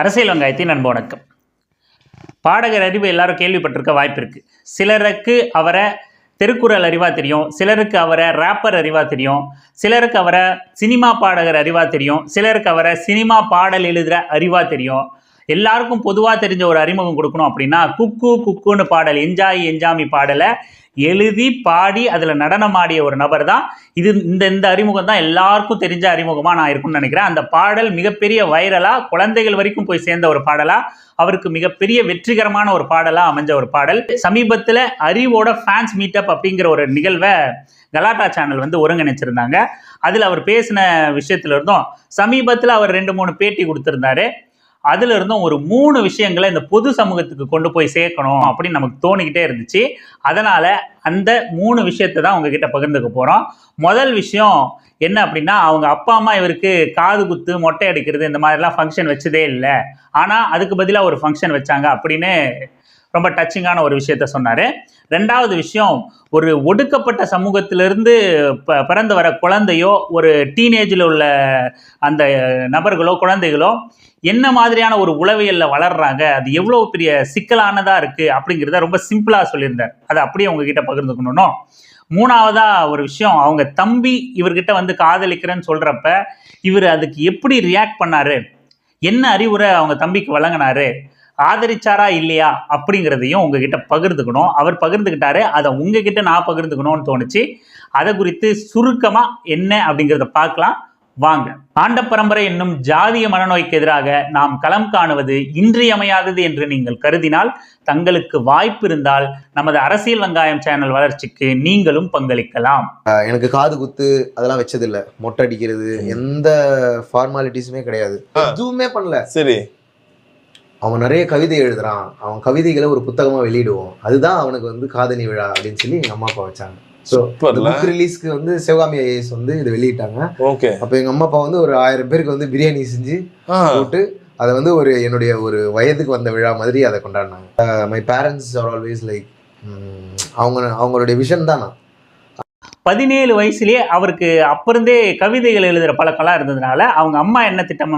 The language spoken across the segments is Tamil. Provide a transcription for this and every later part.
அரசியல் வெங்காயத்தின் அன்பு வணக்கம். பாடகர் அறிவு எல்லாரும் கேள்விப்பட்டிருக்க வாய்ப்பு இருக்குது சிலருக்கு அவரை திருக்குறள் அறிவாக தெரியும் சிலருக்கு அவரை ரேப்பர் அறிவாக தெரியும் சிலருக்கு அவரை சினிமா பாடகர் அறிவாக தெரியும் சிலருக்கு அவரை சினிமா பாடல் எழுதுகிற அறிவாக தெரியும். எல்லாருக்கும் பொதுவாக தெரிஞ்ச ஒரு அறிமுகம் கொடுக்கணும் அப்படின்னா குக்கு குக்குன்னு பாடல் என்ஜாய் என்ஜாமி பாடலை எழுதி பாடி அதில் நடனமாடிய ஒரு நபர் தான் இது இந்த இந்த அறிமுகம் தான் எல்லாருக்கும் தெரிஞ்ச அறிமுகமாக நான் இருக்கும்னு நினைக்கிறேன். அந்த பாடல் மிகப்பெரிய வைரலாக குழந்தைகள் வரைக்கும் போய் சேர்ந்த ஒரு பாடலாக அவருக்கு மிகப்பெரிய வெற்றிகரமான ஒரு பாடலாக அமைஞ்ச ஒரு பாடல். சமீபத்தில் அறிவோட ஃபேன்ஸ் மீட்டப் அப்படிங்கிற ஒரு நிகழ்வை கலாட்டா சேனல் வந்து ஒருங்கிணைச்சிருந்தாங்க. அதில் அவர் பேசின விஷயத்துல இருந்தும் சமீபத்தில் அவர் ரெண்டு மூணு பேட்டி கொடுத்துருந்தாரு. அதுல இருந்தும் ஒரு மூணு விஷயங்களை இந்த பொது சமூகத்துக்கு கொண்டு போய் சேர்க்கணும் அப்படின்னு நமக்கு தோணிக்கிட்டே இருந்துச்சு. அதனால அந்த மூணு விஷயத்தை தான் உங்ககிட்ட பகிர்ந்துக்க போறோம். முதல் விஷயம் என்ன அப்படின்னா அவங்க அப்பா அம்மா இவருக்கு காது குத்து மொட்டை அடிக்கிறது இந்த மாதிரிலாம் ஃபங்க்ஷன் வச்சதே இல்லை. ஆனால் அதுக்கு பதிலாக ஒரு ஃபங்க்ஷன் வச்சாங்க அப்படின்னு ரொம்ப டச்சிங்கான ஒரு விஷயத்த சொன்னார். ரெண்டாவது விஷயம் ஒரு ஒடுக்கப்பட்ட சமூகத்திலிருந்து ப பிறந்து வர குழந்தையோ ஒரு டீனேஜில் உள்ள அந்த நபர்களோ குழந்தைகளோ என்ன மாதிரியான ஒரு உளவியலில் வளர்றாங்க அது எவ்வளோ பெரிய சிக்கலானதாக இருக்குது அப்படிங்கிறத ரொம்ப சிம்பிளாக சொல்லியிருந்தார். அதை அப்படியே உங்ககிட்ட பகிர்ந்துக்கணும் மூணாவதா ஒரு விஷயம் அவங்க தம்பி இவர்கிட்ட வந்து காதலிக்கிறேன்னு சொல்கிறப்ப இவர் அதுக்கு எப்படி ரியாக்ட் பண்ணாரு? என்ன அறிவுரை அவங்க தம்பிக்கு வழங்கினாரு? ஆதரிச்சாரா இல்லையா அப்படிங்கிறதையும் உங்ககிட்ட பகிர்ந்துக்கணும். அவர் பகிர்ந்துக்கிட்டாரு. அதை உங்ககிட்ட நான் பகிர்ந்துக்கணும்னு தோணுச்சு. அதை குறித்து சுருக்கமாக என்ன அப்படிங்கிறத பார்க்கலாம். வாங்க. ஆண்ட பரம்பரை என்னும் ஜாதிய மனநோய்க்கு எதிராக நாம் களம் காணுவது இன்றியமையாதது என்று நீங்கள் கருதினால் தங்களுக்கு வாய்ப்பு இருந்தால் நமது அரசியல் வெங்காயம் சேனல் வளர்ச்சிக்கு நீங்களும் பங்களிக்கலாம். எனக்கு காது குத்து அதெல்லாம் வச்சது இல்ல மொட்டை அடிக்கிறது எந்த ஃபார்மாலிட்டிஸுமே கிடையாது. எதுவுமே பண்ணல. சரி. அவன் நிறைய கவிதை எழுதுறான். அவன் கவிதைகளை ஒரு புத்தகமா வெளியிடுவோம். அதுதான் அவனுக்கு வந்து காதணி விழா அப்படின்னு சொல்லி எங்க அம்மா அப்பா வச்சாங்க. ஸோ புக் ரிலீஸ்க்கு வந்து சிவகாமி ஐஏஎஸ் வந்து இதை வெளியிட்டாங்க. ஓகே. அப்போ எங்க அம்மா அப்பா வந்து ஒரு ஆயிரம் பேருக்கு வந்து பிரியாணி செஞ்சு போட்டு அதை வந்து ஒரு என்னுடைய ஒரு வயதுக்கு வந்த விழா மாதிரி அதை கொண்டாடினாங்க. My parents are always like அவங்க அவங்களுடைய விஷன் தான் நான். பதினேழு வயசுலயே அவருக்கு அப்பிருந்தே கவிதைகள் எழுதுகிற பழக்கம்லாம் இருந்ததுனால அவங்க அம்மா என்ன திட்டம்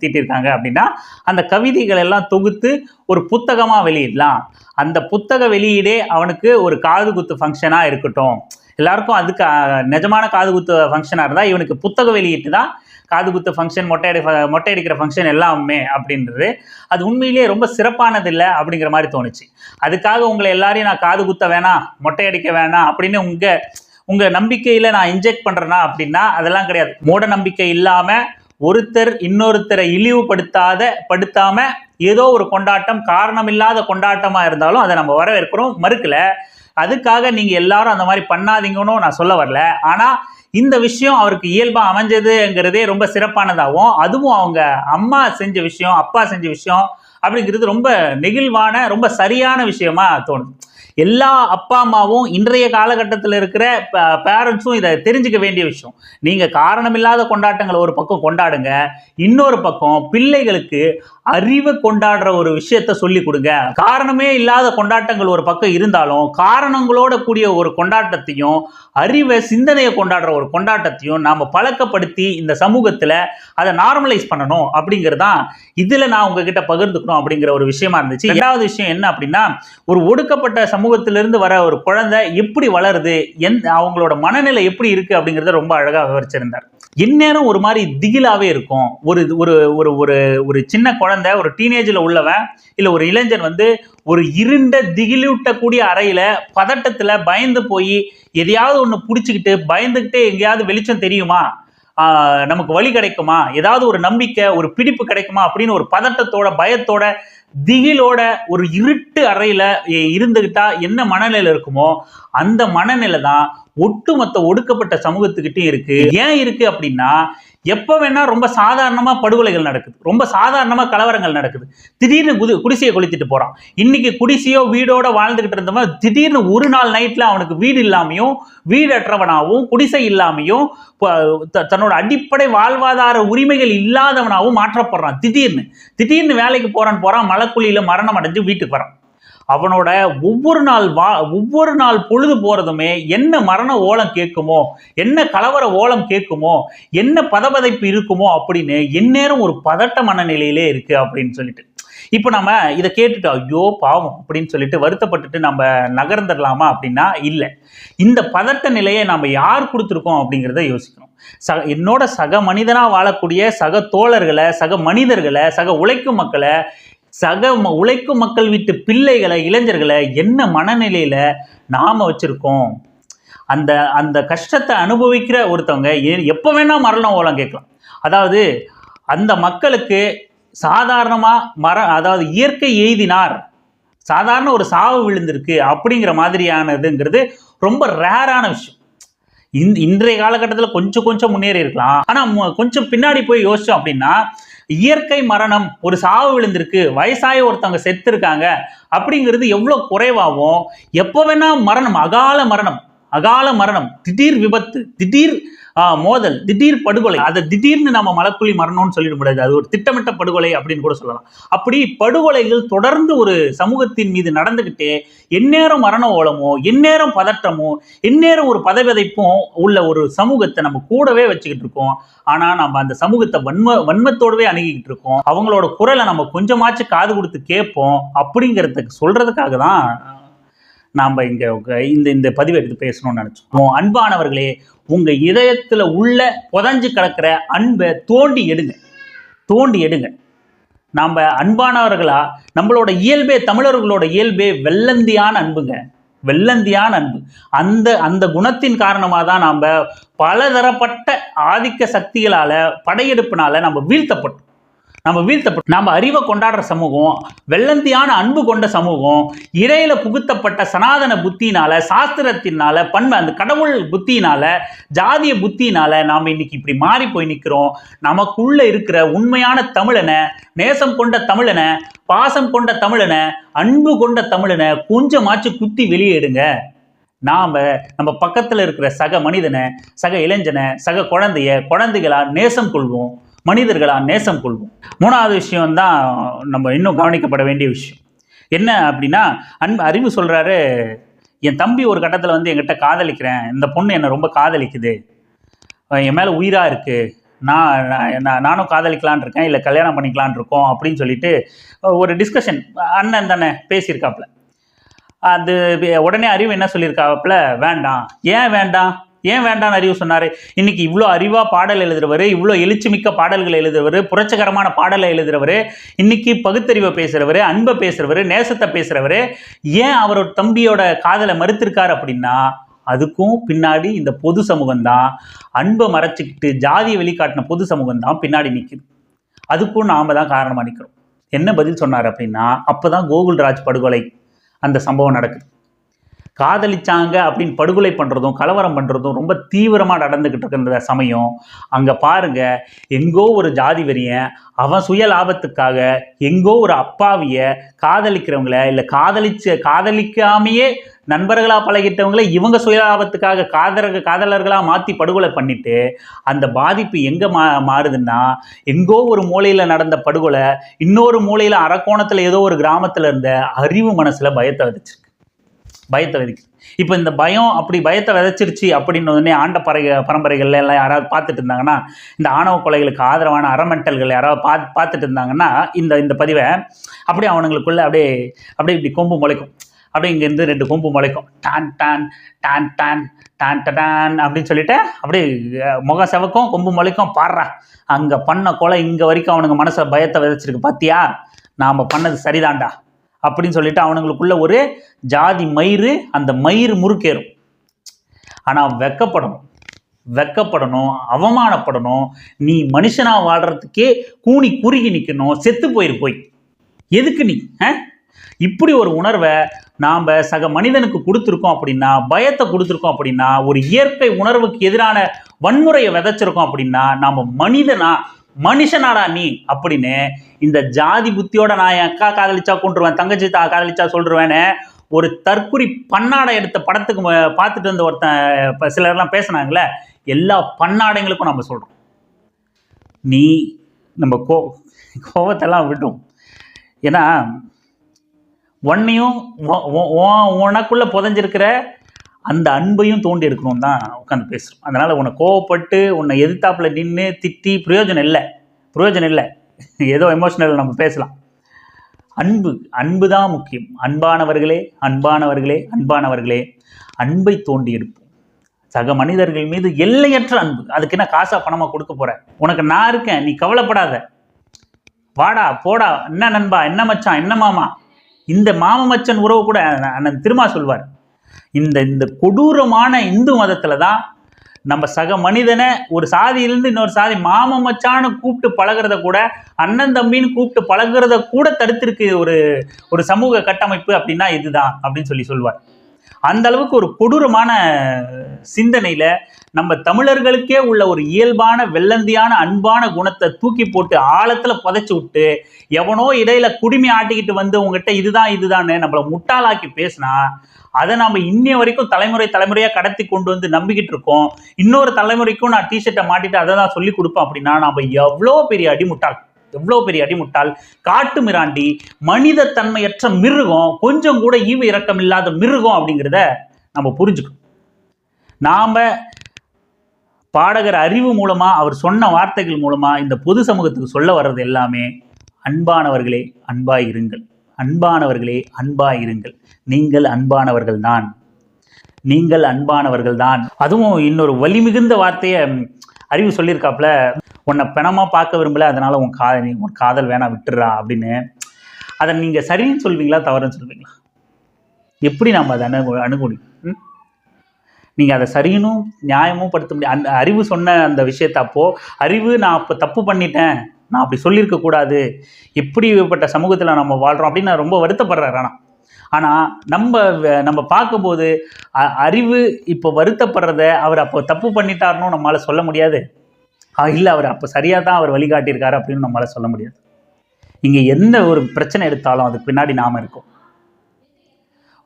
தீட்டியிருக்காங்க அப்படின்னா அந்த கவிதைகள் எல்லாம் தொகுத்து ஒரு புத்தகமாக வெளியிடலாம். அந்த புத்தக வெளியீடே அவனுக்கு ஒரு காது குத்து ஃபங்க்ஷனாக இருக்கட்டும். எல்லாருக்கும் அதுக்கு நிஜமான காது குத்து ஃபங்க்ஷனாக இருந்தால் இவனுக்கு புத்தக வெளியீட்டு தான் காது குத்து ஃபங்க்ஷன் மொட்டை அடி மொட்டை அடிக்கிற ஃபங்க்ஷன் எல்லாமே அப்படின்றது. அது உண்மையிலேயே ரொம்ப சிறப்பானது இல்லை அப்படிங்கிற மாதிரி தோணுச்சு. அதுக்காக உங்களை எல்லாரையும் நான் காது குத்த வேணாம் மொட்டை அடிக்க வேணாம் அப்படின்னு உங்கள் உங்க நம்பிக்கையில நான் இன்ஜெக்ட் பண்றேனா அப்படின்னா அதெல்லாம் கிடையாது. மூட நம்பிக்கை இல்லாம ஒருத்தர் இன்னொருத்தரை இழிவுபடுத்தாத படுத்தாம ஏதோ ஒரு கொண்டாட்டம் காரணமில்லாத கொண்டாட்டமா இருந்தாலும் அதை நம்ம வரவேற்கிறோம். மறுக்கல. அதுக்காக நீங்க எல்லாரும் அந்த மாதிரி பண்ணாதீங்கன்னு நான் சொல்ல வரல. ஆனா இந்த விஷயம் அவருக்கு இயல்பாக அமைஞ்சதுங்கிறதே ரொம்ப சிறப்பானதாகவும் அதுவும் அவங்க அம்மா செஞ்ச விஷயம் அப்பா செஞ்ச விஷயம் அப்படிங்கிறது ரொம்ப நெகிழ்வான ரொம்ப சரியான விஷயமா தோணுது. எல்லா அப்பா அம்மாவும் இன்றைய காலகட்டத்தில் இருக்கிற பேரண்ட்ஸும் இதை தெரிஞ்சுக்க வேண்டிய விஷயம். நீங்கள் காரணமில்லாத கொண்டாட்டங்களை ஒரு பக்கம் கொண்டாடுங்க இன்னொரு பக்கம் பிள்ளைகளுக்கு அறிவை கொண்டாடுற ஒரு விஷயத்த சொல்லி கொடுங்க. காரணமே இல்லாத கொண்டாட்டங்கள் ஒரு பக்கம் இருந்தாலும் காரணங்களோட கூடிய ஒரு கொண்டாட்டத்தையும் அறிவை சிந்தனையை கொண்டாடுற ஒரு கொண்டாட்டத்தையும் நாம் பழக்கப்படுத்தி இந்த சமூகத்தில் அதை நார்மலைஸ் பண்ணணும் அப்படிங்கிறது தான் இதில் நான் உங்ககிட்ட பகிர்ந்துக்கணும் அப்படிங்கிற ஒரு விஷயமா இருந்துச்சு. ஏதாவது விஷயம் என்ன அப்படின்னா ஒரு ஒடுக்கப்பட்ட சமூகத்திலிருந்து வர ஒரு குழந்தை எப்படி வளருது? எந் அவங்களோட மனநிலை எப்படி இருக்கு? அப்படிங்கிறத ரொம்ப அழகாக விவரிச்சிருந்தார். இந்நேரம் ஒரு மாதிரி திகிலாவே இருக்கும். ஒரு ஒரு ஒரு ஒரு ஒரு சின்ன குழந்தை ஒரு டீனேஜில் உள்ளவன் இல்லை ஒரு இளைஞன் வந்து ஒரு இருண்ட திகிலூட்டக்கூடிய அறையில் பதட்டத்தில் பயந்து போய் எதையாவது ஒன்று பிடிச்சிக்கிட்டு பயந்துக்கிட்டே எங்கேயாவது வெளிச்சம் தெரியுமா? நமக்கு வழி கிடைக்குமா? ஏதாவது ஒரு நம்பிக்கை ஒரு பிடிப்பு கிடைக்குமா? அப்படின்னு ஒரு பதட்டத்தோட பயத்தோட திகிலோட ஒரு இருட்டு அறையில இ- இருந்துகிட்டா என்ன மனநிலை இருக்குமோ அந்த மனநிலை தான் ஒட்டுமொத்த ஒடுக்கப்பட்ட சமூகத்துக்கிட்டே இருக்கு. ஏன் இருக்கு அப்படின்னா எப்போ வேணால் ரொம்ப சாதாரணமாக படுகொலைகள் நடக்குது. ரொம்ப சாதாரணமாக கலவரங்கள் நடக்குது. திடீர்னு குது குடிசையை கொளுத்திட்டு போகிறான் இன்னைக்கு குடிசையோ வீடோட வாழ்ந்துக்கிட்டு இருந்தவன் திடீர்னு ஒரு நாள் நைட்டில் அவனுக்கு வீடு இல்லாமையும் வீடற்றவனாகவும் குடிசை இல்லாமையும் த- தன்னோட அடிப்படை வாழ்வாதார உரிமைகள் இல்லாதவனாகவும் மாற்றப்படுறான். திடீர்னு. திடீர்னு வேலைக்கு போகிறான் போகிறான் மலைக்குழியில மரணம் அடைஞ்சு வீட்டுக்கு வரான். அவனோட ஒவ்வொரு நாள் வா ஒவ்வொரு நாள் பொழுது போகிறதுமே என்ன மரண ஓலம் கேட்குமோ என்ன கலவர ஓலம் கேட்குமோ என்ன பதபதைப்பு இருக்குமோ அப்படின்னு எந்நேரம் ஒரு பதட்ட மனநிலையிலே இருக்குது அப்படின்னு சொல்லிட்டு. இப்போ நம்ம இதை கேட்டுட்டு ஐயோ பாவம் அப்படின்னு சொல்லிட்டு வருத்தப்பட்டுட்டு நம்ம நகர்ந்துடலாமா அப்படின்னா இல்லை. இந்த பதட்ட நிலையை நம்ம யார் கொடுத்துருக்கோம் அப்படிங்கிறத யோசிக்கணும். சக என்னோட சக மனிதனாக வாழக்கூடிய சக தோழர்களை சக மனிதர்களை சக உழைக்கும் மக்களை சக ம- உழைக்கும் மக்கள் வீட்டு பிள்ளைகளை இளைஞர்களை என்ன மனநிலையில் நாம வச்சுருக்கோம்? அந்த அந்த கஷ்டத்தை அனுபவிக்கிற ஒருத்தவங்க எப்போ வேணால் மரணம் ஓலம் கேட்கலாம். அதாவது அந்த மக்களுக்கு சாதாரணமாக மர அதாவது இயற்கை எய்தினார். சாதாரண ஒரு சாவு விழுந்திருக்கு அப்படிங்கிற மாதிரியானதுங்கிறது ரொம்ப ரேரான விஷயம். இந் இன்றைய காலகட்டத்தில் கொஞ்சம் கொஞ்சம் முன்னேறி இருக்கலாம் ஆனால் கொஞ்சம் பின்னாடி போய் யோசிச்சோம் அப்படின்னா இயற்கை மரணம் ஒரு சாவு விழுந்திருக்கு வயசாய ஒருத்தவங்க செத்து இருக்காங்க அப்படிங்கிறது எவ்வளோ குறைவாகும் எப்போ வேணா மரணம் அகால மரணம் அகால மரணம் திடீர் விபத்து திடீர் மோதல் திடீர் படுகொலை. அதை திடீர்னு நம்ம மலக்குழி மரணம்னு சொல்லிட முடியாது. அது ஒரு திட்டமிட்ட படுகொலை அப்படின்னு கூட சொல்லலாம். அப்படி படுகொலைகள் தொடர்ந்து ஒரு சமூகத்தின் மீது நடந்துக்கிட்டே எந்நேரம் மரண ஓலமோ எந்நேரம் பதட்டமோ எந்நேரம் ஒரு பதவிதைப்பும் உள்ள ஒரு சமூகத்தை நம்ம கூடவே வச்சுக்கிட்டு இருக்கோம். ஆனா நம்ம அந்த சமூகத்தை வன்ம வன்மத்தோடவே அணுகிக்கிட்டு இருக்கோம். அவங்களோட குரலை நம்ம கொஞ்சமாச்சும் காது கொடுத்து கேட்போம் அப்படிங்கிறதுக்கு சொல்றதுக்காக தான் நாம் இங்கே இந்த இந்த பதிவை எடுத்து பேசணும்னு நினச்சோம். அன்பானவர்களே உங்கள் இதயத்தில் உள்ள புதஞ்சு கிடக்கிற அன்பை தோண்டி எடுங்க. தோண்டி எடுங்க. நாம் அன்பானவர்களா நம்மளோட இயல்பே தமிழர்களோட இயல்பே வெள்ளந்தியான அன்புங்க. வெள்ளந்தியான அன்பு. அந்த அந்த குணத்தின் காரணமாக தான் நாம் பலதரப்பட்ட ஆதிக்க சக்திகளால் படையெடுப்பினால் நம்ம வீழ்த்தப்பட்டோம். நம்ம வீழ்த்தப்பட்டோம் நம்ம அறிவை கொண்டாடுற சமூகம் வெள்ளந்தியான அன்பு கொண்ட சமூகம் இடையில புகுத்தப்பட்ட சனாதன புத்தினால சாஸ்திரத்தினால பண்பு அந்த கடவுள் புத்தினால ஜாதிய புத்தினால நாம் இன்னைக்கு இப்படி மாறி போய் நிற்கிறோம் நமக்குள்ள இருக்கிற உண்மையான தமிழனை நேசம் கொண்ட தமிழனை பாசம் கொண்ட தமிழனை அன்பு கொண்ட தமிழனை கொஞ்சமாச்சு குத்தி வெளியேடுங்க. நாம் நம்ம பக்கத்தில் இருக்கிற சக மனிதனை சக இளைஞனை சக குழந்தைய குழந்தைகளாக நேசம் கொள்வோம். மனிதர்களா நேசம் கொள்வோம். மூணாவது விஷயம் தான் நம்ம இன்னும் கவனிக்கப்பட வேண்டிய விஷயம். என்ன அப்படின்னா அன்பு அறிவு சொல்கிறாரு என் தம்பி ஒரு கட்டத்தில் வந்து என்கிட்ட காதலிக்கிறேன். இந்த பொண்ணு என்னை ரொம்ப காதலிக்குது. என் மேலே உயிராக இருக்குது நான் நான்- நான் நானும் காதலிக்கலான் இருக்கேன். இல்லை கல்யாணம் பண்ணிக்கலான் இருக்கோம். அப்படின்னு சொல்லிட்டு ஒரு டிஸ்கஷன் அண்ணன் தானே பேசியிருக்காப்புல. அது உடனே அறிவு என்ன சொல்லியிருக்காப்புல? வேண்டாம். ஏன் வேண்டாம்? ஏன் வேண்டாம்னு அறிவு சொன்னார்? இன்னைக்கு இவ்வளோ அறிவாக பாடல் எழுதுறவர் இவ்வளோ எழுச்சிமிக்க பாடல்கள் எழுதுறவர் புரட்சகரமான பாடலை எழுதுறவர் இன்னைக்கு பகுத்தறிவை பேசுகிறவர் அன்பை பேசுகிறவர் நேசத்தை பேசுகிறவர் ஏன் அவரோட தம்பியோட காதலை மறுத்திருக்கார் அப்படின்னா அதுக்கும் பின்னாடி இந்த பொது சமூகம் தான் அன்பை மறைச்சிக்கிட்டு ஜாதியை வெளிக்காட்டின பொது சமூகம் தான் பின்னாடி நிற்குது அதுக்கும் நாம் தான் காரணமாக நிற்கிறோம் என்ன பதில் சொன்னார் அப்படின்னா அப்போ தான் கோகுல்ராஜ் படுகொலை அந்த சம்பவம் நடக்குது. காதலிச்சாங்க அப்படின்னு படுகொலை பண்ணுறதும் கலவரம் பண்ணுறதும் ரொம்ப தீவிரமாக நடந்துக்கிட்டு இருக்கின்ற சமயம். அங்கே பாருங்கள் எங்கோ ஒரு ஜாதி வெறியன் அவன் சுய லாபத்துக்காக எங்கோ ஒரு அப்பாவிய காதலிக்கிறவங்கள இல்லை காதலிச்ச காதலிக்காமையே நண்பர்களாக பழகிட்டவங்கள இவங்க சுயலாபத்துக்காக காதல காதலர்களாக மாற்றி படுகொலை பண்ணிட்டு அந்த பாதிப்பு எங்கே மா மாறுதுன்னா எங்கோ ஒரு மூலையில் நடந்த படுகொலை இன்னொரு மூலையில் அரக்கோணத்தில் ஏதோ ஒரு கிராமத்தில் இருந்த அறிவு மனசில் பயத்தை வச்சுருக்கு பயத்தை விதைக்குது. இப்போ இந்த பயம் அப்படி பயத்தை விதைச்சிருச்சு அப்படின்னு உடனே ஆண்ட பறை பரம்பரைகள்ல எல்லாம் யாராவது பார்த்துட்டு இருந்தாங்கன்னா இந்த ஆணவ கொலைகளுக்கு ஆதரவான அறமெண்டல்கள் யாராவது பார்த்து பார்த்துட்டு இருந்தாங்கன்னா இந்த இந்த பதிவை அப்படியே அவனுங்களுக்குள்ள அப்படியே அப்படியே இப்படி கொம்பு முளைக்கும். அப்படியே இங்கேருந்து ரெண்டு கொம்பு முளைக்கும். டான் டான் டான் டான் டான் டான் அப்படின்னு சொல்லிட்டு அப்படியே முக செவக்கும் கொம்பு முளைக்கும். பாடுறா. அங்கே பண்ண கொலை இங்கே வரைக்கும் அவனுங்க மனசை பயத்தை விதைச்சிருக்கு. பார்த்தியா நாம் பண்ணது சரிதான்டா. அப்படின்னு சொல்லிட்டு அவனுங்களுக்குள்ள ஒரு ஜாதி மயிறு அந்த மயிறு முறுக்கேறும். ஆனால் வெக்கப்படணும். வெக்கப்படணும் அவமானப்படணும். நீ மனுஷனாக வாழ்கிறதுக்கே கூனி குறுகி நிற்கணும் செத்து போயிரு போய். எதுக்கு நீ ஆ? இப்படி ஒரு உணர்வை நாம் சக மனிதனுக்கு கொடுத்துருக்கோம் அப்படின்னா பயத்தை கொடுத்துருக்கோம் அப்படின்னா ஒரு இயற்கை உணர்வுக்கு எதிரான வன்முறையை விதைச்சிருக்கோம் அப்படின்னா நாம் மனிதனா மனுஷனாடா நீ? அப்படின்னு இந்த ஜாதி புத்தியோட நான் என் அக்கா காதலிச்சா கொண்டுருவேன் தங்கச்சி தா காதலிச்சா சொல்லிருவேன்னு ஒரு தற்குறி பன்னாடை எடுத்த படத்துக்கு பார்த்துட்டு வந்த ஒருத்தன் இப்போ சிலர்லாம் பேசினாங்களே எல்லா பன்னாடைங்களுக்கும் நம்ம சொல்கிறோம் நீ நம்ம கோ கோபத்தெல்லாம் விட்டும் ஏன்னா உன்னையும் உ- உ- உனக்குள்ள புதஞ்சிருக்கிற அந்த அன்பையும் தோண்டி எடுக்கணும் தான் உட்காந்து பேசுகிறோம் அதனால் உன்னை கோவப்பட்டு உன்னை எதிர்த்தாப்புல நின்று திட்டி பிரயோஜனம் இல்லை. பிரயோஜனம் இல்லை. ஏதோ எமோஷனல் நம்ம பேசலாம். அன்பு அன்பு தான் முக்கியம். அன்பானவர்களே அன்பானவர்களே அன்பானவர்களே அன்பை தோண்டி எடுப்போம். சக மனிதர்கள் மீது எல்லையற்ற அன்பு. அதுக்கு என்ன காசா பணமாக கொடுக்க போகிற உனக்கு நான் இருக்கேன் நீ கவலைப்படாத. வாடா போடா. என்ன நண்பா என்ன மச்சான் என்ன மாமா? இந்த மாம மச்சன் உறவு கூட அண்ணன் திருமா சொல்வார். இந்த இந்த கொடூரமான இந்து மதத்தில் தான் நம்ம சக மனிதனை ஒரு சாதியிலிருந்து இன்னொரு சாதி மாம மச்சான்னு கூப்பிட்டு பழகுறத கூட அண்ணன் தம்பின்னு கூப்பிட்டு பழகுறத கூட தடுத்திருக்கு ஒரு ஒரு சமூக கட்டமைப்பு அப்படின்னா இதுதான் அப்படின்னு சொல்லி சொல்லுவார் அந்த அளவுக்கு ஒரு கொடூரமான சிந்தனையில் நம்ம தமிழர்களுக்கே உள்ள ஒரு இயல்பான வெள்ளந்தியான அன்பான குணத்தை தூக்கி போட்டு ஆழத்துல புதைச்சி விட்டு எவனோ இடையில குடுமி ஆட்டிக்கிட்டு வந்து உங்ககிட்ட இதுதான் இதுதான்னு நம்மளை முட்டாளாக்கி பேசினா அதை நம்ம இன்னைய வரைக்கும் தலைமுறை தலைமுறையா கடத்தி கொண்டு வந்து நம்பிக்கிட்டு இருக்கோம். இன்னொரு தலைமுறைக்கும் நான் டிஷர்ட்டை மாட்டிட்டு அதை தான் சொல்லி கொடுப்பேன் அப்படின்னா நம்ம எவ்வளோ பெரிய அடிமுட்டாள் எவ்வளோ பெரிய அடிமுட்டால் காட்டு மிராண்டி மனித தன்மையற்ற மிருகம் கொஞ்சம் கூட ஈவு இரக்கம் இல்லாத மிருகம் அப்படிங்கிறத நம்ம புரிஞ்சுக்கணும். நாம பாடகர் அறிவு மூலமாக அவர் சொன்ன வார்த்தைகள் மூலமாக இந்த பொது சமூகத்துக்கு சொல்ல வர்றது எல்லாமே அன்பானவர்களே அன்பாய் இருங்கள். அன்பானவர்களே அன்பாய் இருங்கள். நீங்கள் அன்பானவர்கள் தான். நீங்கள் அன்பானவர்கள் தான். அதுவும் இன்னொரு வலி மிகுந்த வார்த்தையை அறிவு சொல்லியிருக்காப்புல உன்னை பிணமாக பார்க்க விரும்பல அதனால் உன் கா நீ உன் காதல் வேணாம் விட்டுறா அப்படின்னு. அதை நீங்கள் சரின்னு சொல்வீங்களா தவறுன்னு சொல்வீங்களா? எப்படி நம்ம அதை அணுகு அணுகுடி நீங்கள் அதை சரியினும் நியாயமும் படுத்த முடியாது அந்த அறிவு சொன்ன அந்த விஷயத்த அப்போது அறிவு நான் அப்போ தப்பு பண்ணிட்டேன் நான் அப்படி சொல்லியிருக்கக்கூடாது இப்படிப்பட்ட எப்படிப்பட்ட சமூகத்தில் நம்ம வாழ்கிறோம் அப்படின்னு நான் ரொம்ப வருத்தப்படுறாரு ஆனால் ஆனால் நம்ம நம்ம பார்க்கும்போது அ- அறிவு இப்போ வருத்தப்படுறத அவர் அப்போ தப்பு பண்ணிட்டாருன்னு நம்மளால சொல்ல முடியாது. இல்லை அவர் அப்போ சரியாக தான் அவர் வழிகாட்டியிருக்காரு அப்படின்னு நம்மளால் சொல்ல முடியாது. இங்கே எந்த ஒரு பிரச்சனை எடுத்தாலும் அதுக்கு பின்னாடி நாம் இருக்கோம்.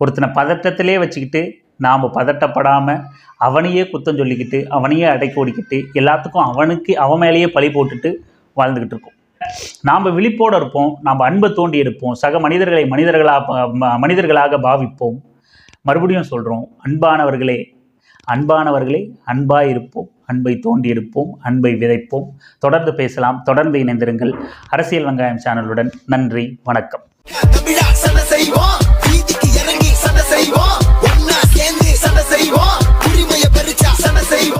ஒருத்தனை பதட்டத்திலே வச்சுக்கிட்டு நாம் பதட்டப்படாமல் அவனையே குத்தம் சொல்லிக்கிட்டு அவனையே அடைக்க ஓடிக்கிட்டு எல்லாத்துக்கும் அவனுக்கு அவன் மேலேயே பழி போட்டுட்டு வாழ்ந்துக்கிட்டு இருக்கோம். நாம் விழிப்போடு இருப்போம் நாம் அன்பை தோண்டி எடுப்போம் சக மனிதர்களை மனிதர்களாக மனிதர்களாக பாவிப்போம். மறுபடியும் சொல்கிறோம் அன்பானவர்களே அன்பானவர்களே அன்பாக இருப்போம் அன்பை தோண்டி எடுப்போம் அன்பை விதைப்போம். தொடர்ந்து பேசலாம் தொடர்ந்து இணைந்திருங்கள். அரசியல் வெங்காயம் சேனலுடன் நன்றி வணக்கம்.